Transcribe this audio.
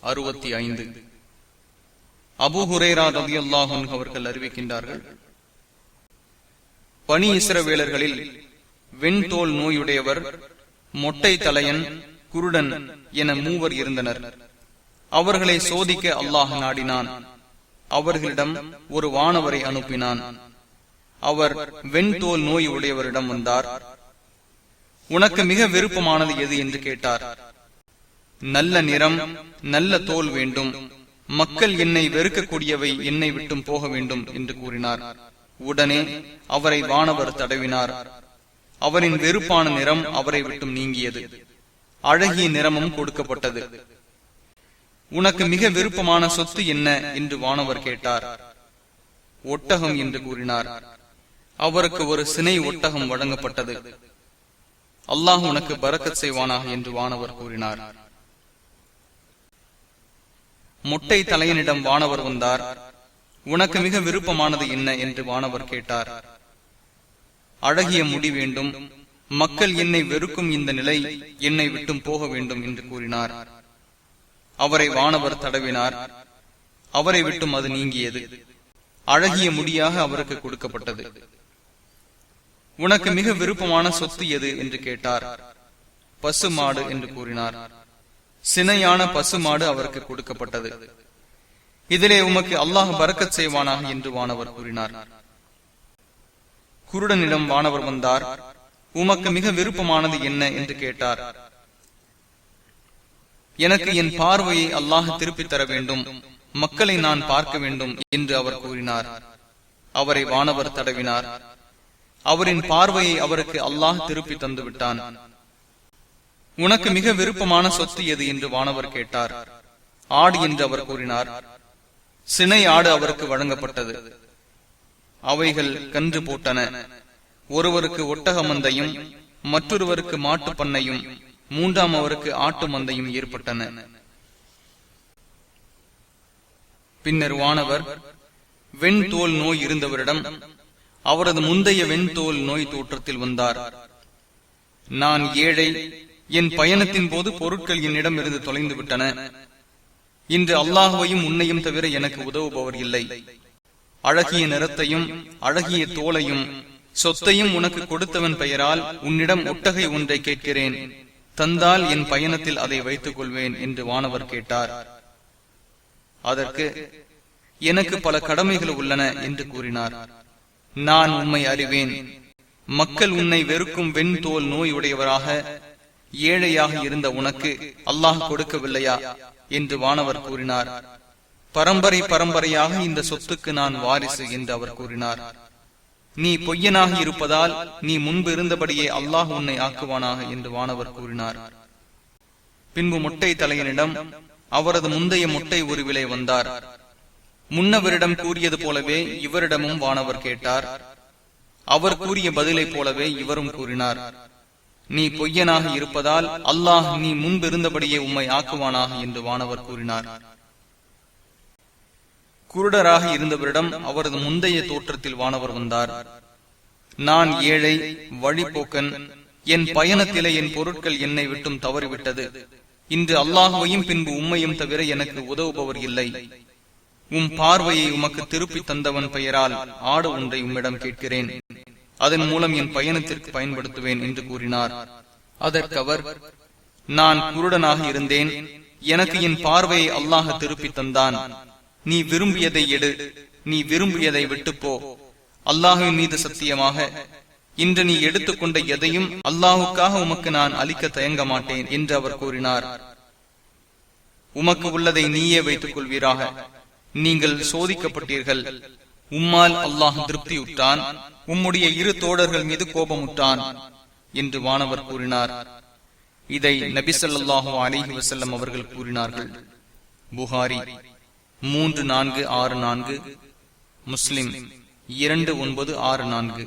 அறுபத்தி ஐந்து. அபு ஹுரேரா ரவி அல்லாஹன் அவர்கள் அறிவிக்கின்றார்கள் பனி இசிரவேலர்களில் வெண்தோல் நோயுடையவர் மொட்டை தலையன் குருடன் என மூவர் இருந்தனர். அவர்களை சோதிக்க அல்லாஹ் நாடினான். அவர்களிடம் ஒரு வானவரை அனுப்பினான். அவர் வெண்தோல் நோய் உடையவரிடம் வந்தார். உனக்கு மிக விருப்பமானது எது? என்று கேட்டார். நல்ல நிறம் நல்ல தோல் வேண்டும். மக்கள் என்னை வெறுக்கக்கூடியவை என்னை விட்டும் போக வேண்டும் என்று கூறினார். உடனே அவரை வானவர் தடவினார். அவரின் வெறுப்பான நிறம் அவரை விட்டும் நீங்கியது. அழகிய நிறமும் கொடுக்கப்பட்டது. உனக்கு மிக விருப்பமான சொத்து என்ன? என்று வானவர் கேட்டார். ஒட்டகம் என்று கூறினார். அவருக்கு ஒரு சினை ஒட்டகம் வழங்கப்பட்டது. அல்லாஹ் உனக்கு பறக்கச் செய்வானாக என்று வானவர் கூறினார். முட்டை தலையனிடம் வானவர் வந்தார். உனக்கு மிக விருப்பமானது என்ன? என்று வானவர் கேட்டார். அழகிய முடி வேண்டும். மக்கள் என்னை வெறுக்கும் இந்த நிலை என்னை விட்டும் போக வேண்டும் என்று கூறினார். அவரை வானவர் தடவினார். அவரை விட்டும் அது நீங்கியது. அழகிய முடியாக அவருக்கு கொடுக்கப்பட்டது. உனக்கு மிக விருப்பமான சொத்து எது? என்று கேட்டார். பசு மாடு என்று கூறினார். சினையான பசுமாடு அவருக்கு கொடுக்கப்பட்டது. இதிலே உமக்கு அல்லாஹ் பறக்கச் செய்வானாக என்று வானவர் கூறினார். குருடனிடம் வானவர் வந்தார் உமக்கு மிக விருப்பமானது என்ன? என்று கேட்டார். எனக்கு என் பார்வையை அல்லாஹ் திருப்பித் தர வேண்டும் மக்களை நான் பார்க்க வேண்டும் என்று அவர் கூறினார். அவரை வானவர் தடவினார். அவரின் பார்வையை அவருக்கு அல்லாஹ் திருப்பி தந்துவிட்டான். உனக்கு மிக விருப்பமான சொத்து எது என்று வானவர் கேட்டார். ஆடு என்று அவர் கூறினார். சினை ஆடு அவருக்கு வழங்கப்பட்டது. அவைகள் கன்று போட்டன. ஒருவருக்கு ஒட்டக மந்தையும் மற்றொருவருக்கு மாட்டு பண்ணையும் மூன்றாம் அவருக்கு ஆட்டு மந்தையும் ஏற்பட்டன. பின்னர் வானவர் வெண்தோல் நோய் இருந்தவரிடம் அவரது முந்தைய வெண்தோல் நோய் தோற்றத்தில் வந்தார். நான் ஏழை என் பயணத்தின் போது பொருட்கள் என்னிடம் இருந்து தொலைந்து விட்டன இன்று அல்லாஹுவையும் உன்னையும் தவிர எனக்கு உதவுபவர் இல்லை. அழகிய நிறத்தையும் அழகிய தோலையும் சொத்தையும் உனக்கு கொடுத்தவன் பெயரால் உன்னிடம் ஒட்டகை ஒன்றை கேட்கிறேன். தந்தால் என் பயணத்தில் அதை வைத்துக் கொள்வேன் என்று வானவர் கேட்டார். அதற்கு எனக்கு பல கடமைகள் உள்ளன என்று கூறினார். நான் உண்மை அறிவேன். மக்கள் உன்னை வெறுக்கும் வெண்தோல் நோய் உடையவராக ஏழையாக இருந்த உனக்கு அல்லாஹ் கொடுக்கவில்லையா? என்று வானவர் கூறினார். பரம்பரை பரம்பரையாக இந்த சொத்துக்கு நான் வாரிசு என்று அவர் கூறினார். நீ பொய்யனாக இருப்பதால் நீ முன்பு இருந்தபடியே அல்லாஹ் உன்னை ஆக்குவானாக என்று வானவர் கூறினார். பின்பு முட்டை தலையனிடம் அவரது முந்தைய முட்டை உருவிலே வந்தார். முன்னவரிடம் கூறியது போலவே இவரிடமும் வானவர் கேட்டார். அவர் கூறிய பதிலைப் போலவே இவரும் கூறினார். நீ பொய்யனாக இருப்பதால் அல்லாஹ் நீ முன்பிருந்தபடியே உம்மை ஆக்குவானாக என்று வானவர் கூறினார். குருடராக இருந்தவரிடம் அவரது முந்தைய தோற்றத்தில் வானவர் வந்தார். நான் ஏழை வழிபோக்கன் என் பயணத்திலே என் பொருட்கள் என்னை விட்டும் தவறிவிட்டது. இன்று அல்லாஹுவையும் பின்பு உம்மையும் தவிர எனக்கு உதவுபவர் இல்லை. உம் பார்வையை உமக்கு திருப்பி தந்தவன் பெயரால் ஆடு ஒன்றை உம்மிடம் கேட்கிறேன். அதன் மூலம் என் பயணத்திற்கு பயன்படுத்துவேன் என்று கூறினார். அதற்கு அவர் நான் குருடனாக இருந்தேன். எனக்கு என் பார்வையை அல்லாஹ திருப்பி தந்தான். நீ விரும்பியதை எடு. நீ விரும்பியதை விட்டுப்போ அல்லாஹுவின் மீது சத்தியமாக. இன்று நீ எடுத்துக்கொண்ட எதையும் அல்லாஹுக்காக உமக்கு நான் அளிக்க தயங்க மாட்டேன் என்று அவர் கூறினார். உமக்கு உள்ளதை நீயே வைத்துக் கொள்வீராக. நீங்கள் சோதிக்கப்பட்டீர்கள். உம்மால் அல்லாஹ் திருப்தியுற்றான் உம்முடைய இரு தோழர்கள் மீது கோபமுற்றான் என்று வானவர் கூறினார். இதை நபிசல்லாஹு அலிஹி வசல்லம் அவர்கள் கூறினார்கள். புகாரி மூன்று நான்கு ஆறு நான்கு முஸ்லிம் இரண்டு ஒன்பது ஆறு நான்கு.